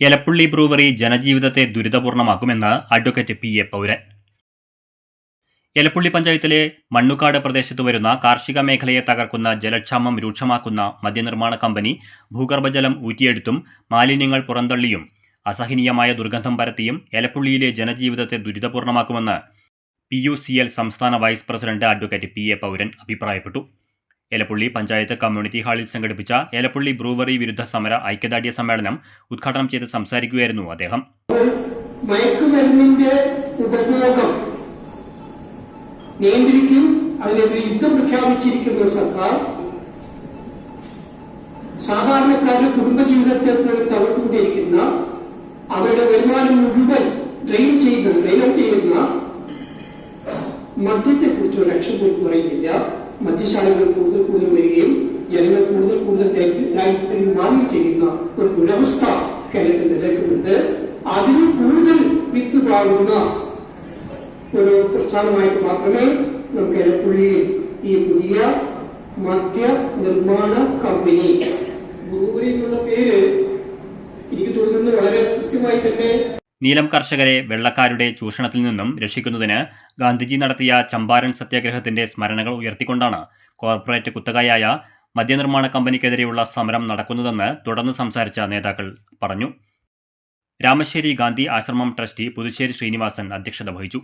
Elappully brewery ജനജീവിതത്തെ ദുരിതപൂർണമാക്കുമെന്ന് advocate P A പൗരൻ. എലപ്പുള്ളി പഞ്ചായത്തിലെ മണ്ണുക്കാട് പ്രദേശത്ത് വരുന്ന കാർഷിക മേഖലയെ തകർക്കുന്ന ജലക്ഷാമം രൂക്ഷമാക്കുന്ന മദ്യനിർമ്മാണ കമ്പനി ഭൂഗർഭജലം ഊറ്റിയെടുത്തും മാലിന്യങ്ങൾ പുറന്തള്ളിയും അസഹനീയമായ ദുർഗന്ധം പരത്തിയും എലപ്പുള്ളിയിലെ ജനജീവിതത്തെ ദുരിതപൂർണമാക്കുമെന്ന് പി യു സി എൽ സംസ്ഥാന vice president advocate P A Pauran അഭിപ്രായപ്പെട്ടു. എലപ്പുള്ളി പഞ്ചായത്ത് കമ്മ്യൂണിറ്റി ഹാളിൽ സംഘടിപ്പിച്ച എലപ്പുള്ളി ബ്രൂവറി വിരുദ്ധ സമര ഐക്യദാർഢ്യ സമ്മേളനം ഉദ്ഘാടനം ചെയ്ത് സംസാരിക്കുകയായിരുന്നു അദ്ദേഹം. മയക്കുമരുന്നിന്റെ ഉപയോഗം നിയന്ത്രിക്കും അതിനെതിരെ യുദ്ധം പ്രഖ്യാപിച്ചിരിക്കുന്ന സർക്കാർ സാധാരണക്കാരുടെ കുടുംബജീവിതത്തെ പോലെ തകർത്തുകൊണ്ടിരിക്കുന്ന അവരുടെ വരുമാനം മുഴുവൻ ഡ്രെയിൻ ചെയ്യുന്ന ഡ്രെയിൻ ഔട്ട് ചെയ്യുന്ന മദ്യത്തെ കുറിച്ച് ഒരു പോലും പറയുന്നില്ല മദ്യശാലകൾ കൂടുതൽ കൂടുതൽ വരികയും ജനങ്ങൾ കൂടുതൽ കൂടുതൽ ദാരിദ്ര്യത്തിൽ മാറുകയും ചെയ്യുന്ന ഒരു ദുരവസ്ഥ കേരളത്തിൽ നിലനിൽക്കുന്നുണ്ട്. അതിന് കൂടുതൽ വിത്ത് പാകുന്ന ഒരു പ്രസ്ഥാനമായിട്ട് മാത്രമേ നമുക്ക് എലപ്പുള്ളിയിൽ ഈ പുതിയ മദ്യ നിർമ്മാണ കമ്പനി ബ്രൂവറി എന്നുള്ള പേര് എനിക്ക് തോന്നുന്നു വളരെ കൃത്യമായി തന്നെ നീലം കർഷകരെ വെള്ളക്കാരുടെ ചൂഷണത്തിൽ നിന്നും രക്ഷിക്കുന്നതിന് ഗാന്ധിജി നടത്തിയ ചമ്പാരൻ സത്യാഗ്രഹത്തിന്റെ സ്മരണകൾ ഉയർത്തിക്കൊണ്ടാണ് കോർപ്പറേറ്റ് കുത്തകയായ മദ്യനിർമ്മാണ കമ്പനിക്കെതിരെയുള്ള സമരം നടക്കുന്നതെന്ന് തുടർന്ന് സംസാരിച്ച നേതാക്കൾ പറഞ്ഞു. രാമശ്ശേരി ഗാന്ധി ആശ്രമം ട്രസ്റ്റി പുതുശ്ശേരി ശ്രീനിവാസൻ അധ്യക്ഷത വഹിച്ചു.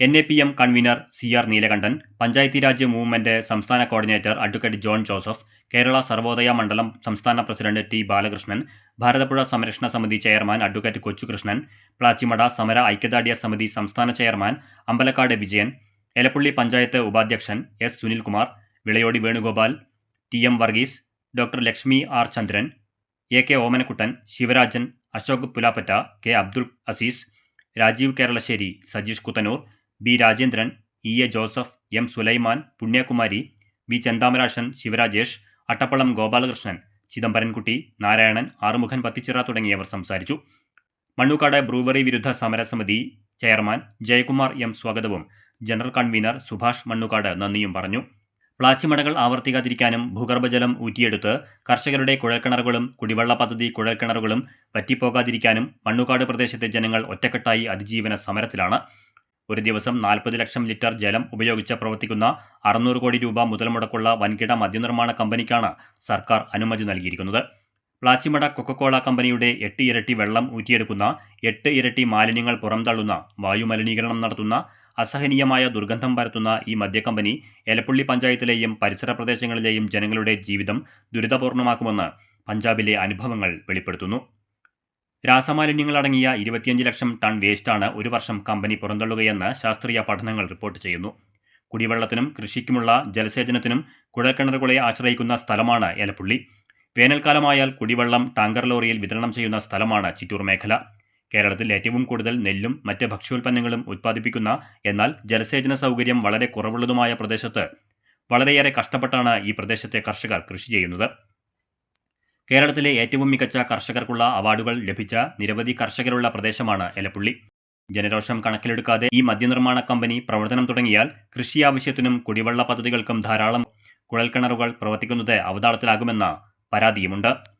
N A P M convener C R Neelakandan Panchayati Raj movement സംസ്ഥാന coordinator advocate John Joseph Kerala Sarvodaya Mandalam സംസ്ഥാന പ്രസിഡന്റ് ടി ബാലകൃഷ്ണൻ ഭാരതപ്പുഴ സംരക്ഷണ സമിതി ചെയർമാൻ അഡ്വക്കേറ്റ് കൊച്ചുകൃഷ്ണൻ പ്ലാച്ചിമട സമര ഐക്യദാർഢ്യ സമിതി സംസ്ഥാന ചെയർമാൻ അമ്പലക്കാട് വിജയൻ എലപ്പുള്ളി പഞ്ചായത്ത് ഉപാധ്യക്ഷൻ S Sunilkumar Vilayodi Venugopal T M Varghese doctor Lakshmi R Chandran A K Omanakuttan Sivarajan Ashok Pulapatta K Abdul Azeez Rajeev Keralassery Sajeesh Kuthanur B Rajendran E A Joseph M Sulaiman Punyakumari V Chandamarasan Sivarajesh Attappalam Gopalakrishnan Chidambarankutty Narayanan Arumughan Pathichira തുടങ്ങിയവർ സംസാരിച്ചു. Mannukkad brewery വിരുദ്ധ സമരസമിതി chairman Jayakumar M സ്വാഗതവും general convener Subhash Mannukkad നന്ദിയും പറഞ്ഞു. പ്ലാച്ചിമടകൾ ആവർത്തിക്കാതിരിക്കാനും ഭൂഗർഭജലം ഊറ്റിയെടുത്ത് കർഷകരുടെ കുഴൽക്കിണറുകളും കുടിവെള്ള പദ്ധതി കുഴൽക്കിണറുകളും വറ്റിപ്പോകാതിരിക്കാനും മണ്ണുക്കാട് പ്രദേശത്തെ ജനങ്ങൾ ഒറ്റക്കെട്ടായി അതിജീവന സമരത്തിലാണ്. ഒരു ദിവസം നാൽപ്പത് ലക്ഷം ലിറ്റർ ജലം ഉപയോഗിച്ച് പ്രവർത്തിക്കുന്ന അറുന്നൂറ് കോടി രൂപ മുതൽ മുടക്കുള്ള വൻകിട മദ്യനിർമ്മാണ കമ്പനിക്കാണ് സർക്കാർ അനുമതി നൽകിയിരിക്കുന്നത്. പ്ലാച്ചിമട കൊക്കക്കോള കമ്പനിയുടെ എട്ട് ഇരട്ടി വെള്ളം ഊറ്റിയെടുക്കുന്ന എട്ട് ഇരട്ടി മാലിന്യങ്ങൾ പുറംതള്ളുന്ന വായുമലിനീകരണം നടത്തുന്ന അസഹനീയമായ ദുർഗന്ധം പരത്തുന്ന ഈ മദ്യക്കമ്പനി എലപ്പുള്ളി പഞ്ചായത്തിലെയും പരിസര പ്രദേശങ്ങളിലെയും ജനങ്ങളുടെ ജീവിതം ദുരിതപൂർണമാക്കുമെന്ന് പഞ്ചാബിലെ അനുഭവങ്ങൾ വെളിപ്പെടുത്തുന്നു. രാസമാലിന്യങ്ങളടങ്ങിയ ഇരുപത്തിയഞ്ച് ലക്ഷം ടൺ വേസ്റ്റാണ് ഒരു വർഷം കമ്പനി പുറന്തള്ളുകയെന്ന് ശാസ്ത്രീയ പഠനങ്ങൾ റിപ്പോർട്ട് ചെയ്യുന്നു. കുടിവെള്ളത്തിനും കൃഷിക്കുമുള്ള ജലസേചനത്തിനും കുഴൽക്കിണറുകളെ ആശ്രയിക്കുന്ന സ്ഥലമാണ് എലപ്പുള്ളി വേനൽക്കാലമായാൽ കുടിവെള്ളം ടാങ്കർ ലോറിയിൽ വിതരണം ചെയ്യുന്ന സ്ഥലമാണ് ചിറ്റൂർ മേഖല. കേരളത്തിൽ ഏറ്റവും കൂടുതൽ നെല്ലും മറ്റ് ഭക്ഷ്യോൽപ്പന്നങ്ങളും ഉത്പാദിപ്പിക്കുന്ന എന്നാൽ ജലസേചന സൗകര്യം വളരെ കുറവുള്ളതുമായ പ്രദേശത്ത് വളരെയേറെ കഷ്ടപ്പെട്ടാണ് ഈ പ്രദേശത്തെ കർഷകർ കൃഷി ചെയ്യുന്നത്. കേരളത്തിലെ ഏറ്റവും മികച്ച കർഷകർക്കുള്ള അവാർഡുകൾ ലഭിച്ച നിരവധി കർഷകരുള്ള പ്രദേശമാണ് എലപ്പുള്ളി. ജനരോഷം കണക്കിലെടുക്കാതെ ഈ മദ്യനിർമ്മാണ കമ്പനി പ്രവർത്തനം തുടങ്ങിയാൽ കൃഷി ആവശ്യത്തിനും കുടിവെള്ള പദ്ധതികൾക്കും ധാരാളം കുഴൽക്കിണറുകൾ പ്രവർത്തിക്കുന്നത് അവതാളത്തിലാകുമെന്ന പരാതിയുമുണ്ട്.